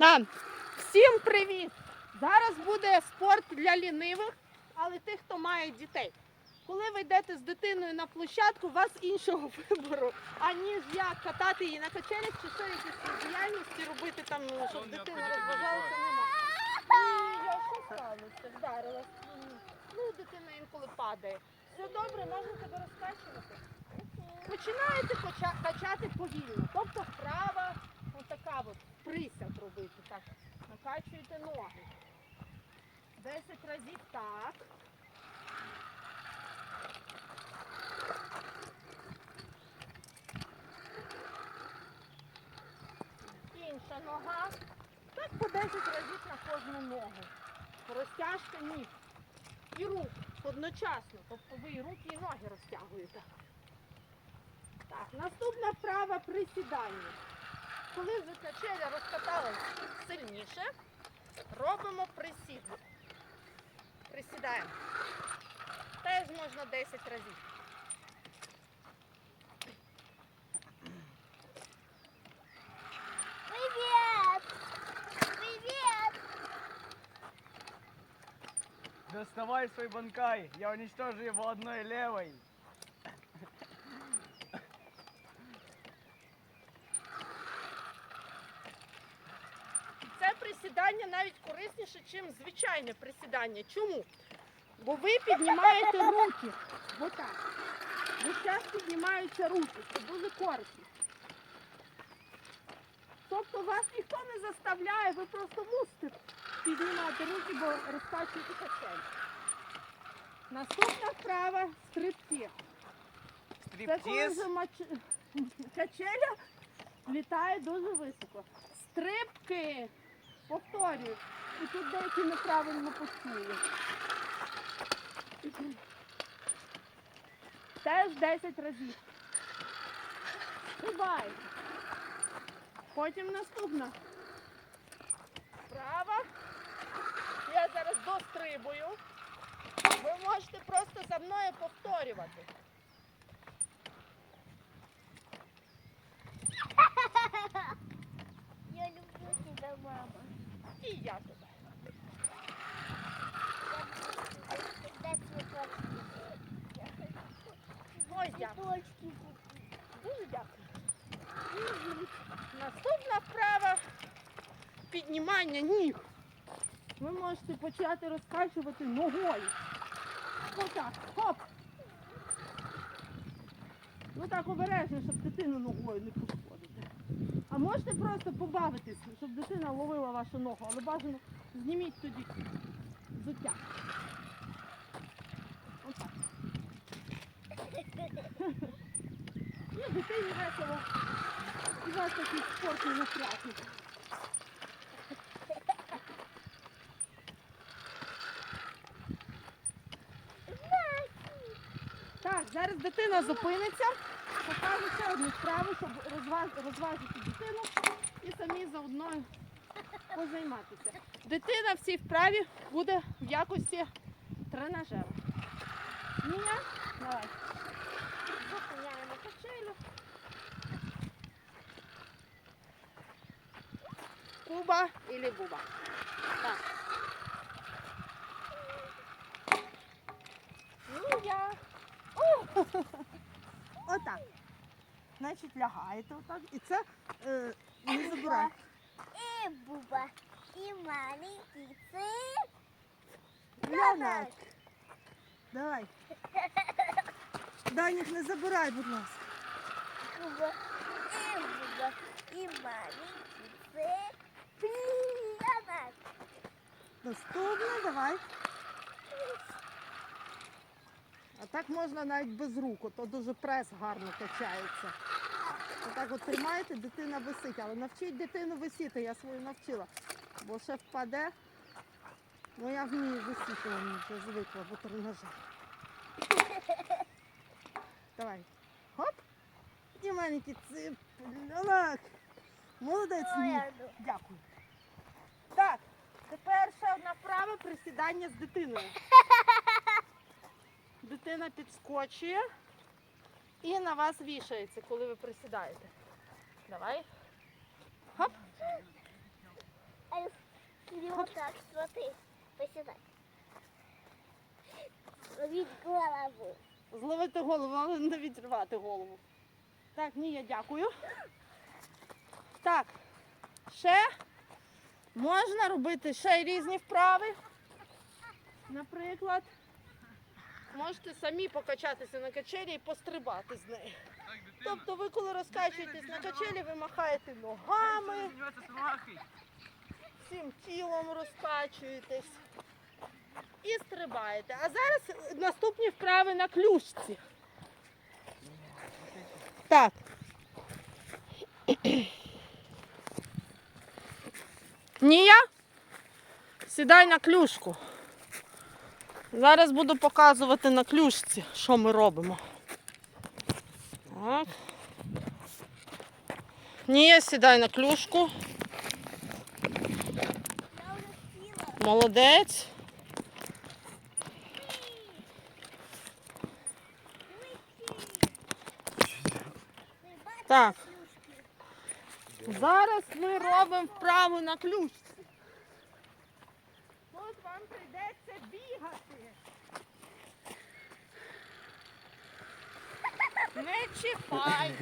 Так. Всім привіт! Зараз буде спорт для лінивих, але тих, хто має дітей. Коли ви йдете з дитиною на площадку, у вас іншого вибору, аніж як катати її на качелях чи ще якісь діяльності робити там, щоб дитина розважалася, нема. І я що сталося? Вдарилась. Ну, дитина інколи падає. Все добре, можна тебе розкачувати. Починаєте качати повільно. Тобто вправа, отака от, присяд робити. Так, накачуєте ноги. 10 разів так. Інша нога. Так по 10 разів на кожну ногу. Розтяжка ніг. І рук одночасно. Тобто ви і руки, і ноги розтягуєте. Так, наступна вправа присідання. Коли вже качеля розкаталась сильніше, робимо присід. Присідаємо. Теж можна 10 разів. Привет! Привет! Доставай свой банкай, я уничтожу его одной левой. Це присідання навіть корисніше, ніж звичайне присідання. Чому? Бо ви піднімаєте руки. Отак. Ви час піднімаються руки. Це дуже корисно. Тобто вас ніхто не заставляє, ви просто мусите піднімати руки, бо розкачуєте качель. Наступна вправа стрибки. Це коли вже мач- качеля літає дуже високо. Стрибки. Повторюю. І тут деякі неправильно почули. Теж 10 разів. Стрибай. Потім наступна. Права. Я зараз дострибую. Ви можете просто за мною повторювати. Я люблю тебя, мама. І я тебе. Я буду всегда цветочки. Ось Дуже дякую. Наступна вправа піднімання ніг. Ви можете почати розкачувати ногою. Отак. Хоп. Ну так обережно, щоб дитину ногою не пошкодити. А можете просто побавитись, щоб дитина ловила вашу ногу, але бажано зніміть тоді взуття. Ну, дитині весело. І вас такий спортний напряжник. Так, зараз дитина зупиниться. Покажу ще одну справу, щоб розваж- розважити дитину і самі заодно позайматися. Дитина в цій вправі буде в якості тренажера. Ніна, давай. Качелю. Куба или буба. Так. Ну я. О! Отак. Значить, лягаєте отак. І це е, не забирайте. И Буба. И маленький цып. Лянок. Давай. Данік, не забирай, будь ласка. Буба. И Буба. И маленький. Пьянок. Наступне, давай. А так можна навіть без рук, то дуже прес гарно качається. Отак от тримаєте, дитина висить, але навчіть дитину висіти, я свою навчила. Бо ще впаде. Ну я вмію висіти, я вже звикла, бо тренажер. Давай. Хоп. І маленький цип. Лялак. Молодець. Ні. Дякую. Так, тепер ще одна вправа присідання з дитиною. Дитина підскочує і на вас вішається, коли ви присідаєте. Давай. Хоп. Отак, смотри. Посідай. Від голову. Зловити голову, але не відривати голову. Так, ні, я дякую. Так, ще можна робити ще й різні вправи. Наприклад, можете самі покачатися на качелі і пострибати з нею. Тобто ви, коли розкачуєтесь на качелі, ви махаєте ногами, всім тілом розкачуєтесь і стрибаєте. А зараз наступні вправи на клюшці. Так. Нія, сідай на клюшку. Зараз буду показувати на клюшці, що ми робимо. Так. Нія, сідай на клюшку. Молодець. Так. Зараз ми робимо вправу на ключ. Тут вам прийдеться бігати. Не чіпай.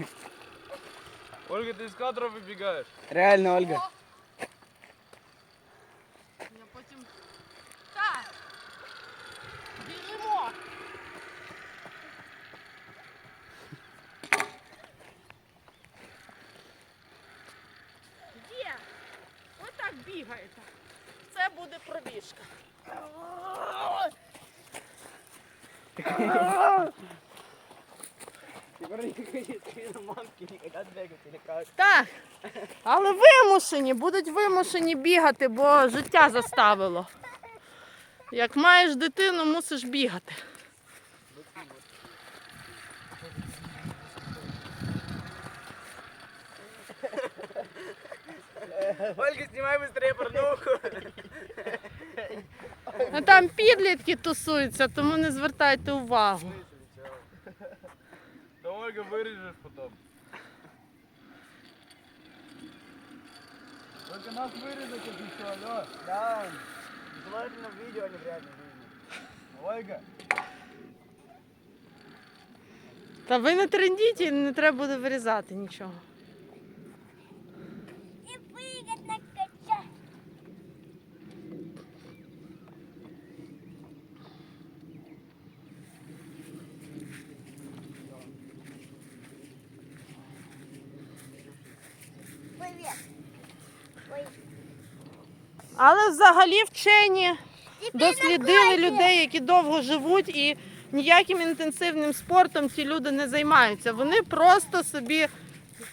Ольга, ти з кадра вибігаєш. Реально, Ольга. Я потім. Так. Біжимо. Є. Отак бігаєте. Це буде пробіжка. Так. Але вимушені, будуть вимушені бігати, бо життя заставило. Як маєш дитину, мусиш бігати. Ольга, знімай быстрее порнуху. А там підлітки тусуються, тому не звертайте увагу. Та Ольга виріжеш потім. Ольга, нас вирізати чи що, алло? Да. Желательно в видео, а не в реальной жизни. Ольга. Та ви не трендіть і не треба буде вирізати нічого. І пригать на кача. Привіт. Ой. Але взагалі вчені дослідили людей, які довго живуть, і ніяким інтенсивним спортом ці люди не займаються. Вони просто собі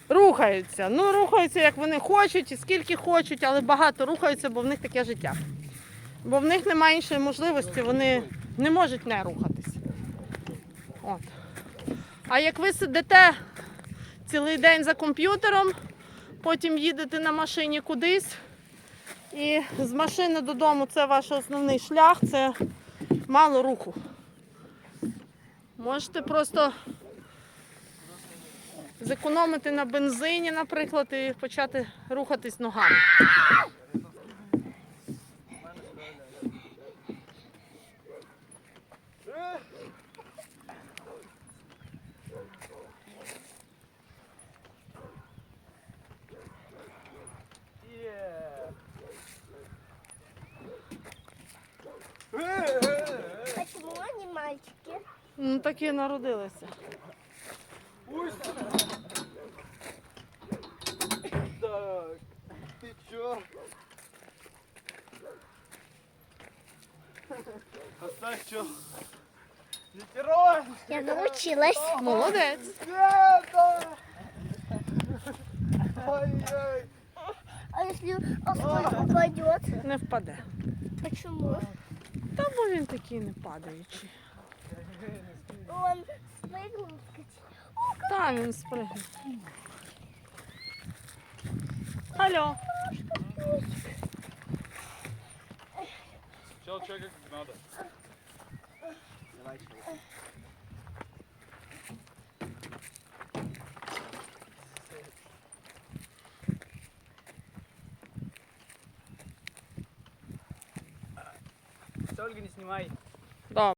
рухаються. Ну, рухаються, як вони хочуть, і скільки хочуть, але багато рухаються, бо в них таке життя. Бо в них немає іншої можливості, вони не можуть не рухатися. От. А як ви сидите цілий день за комп'ютером, потім їдете на машині кудись, і з машини додому це ваш основний шлях, це мало руху. Можете просто зекономити на бензині, наприклад, і почати рухатись ногами. Ну такі народилися. Так, ти чо? Оставь чо? Ветеран! Я научилась. Молодець. Ой-ой! А если асфальт упадет? Не впаде. Почему? Та бо він такий не падаючий. Он спрыгнул. Там він спригне. Алло. Сначала человека как надо. Давай, Ольга, не снимай.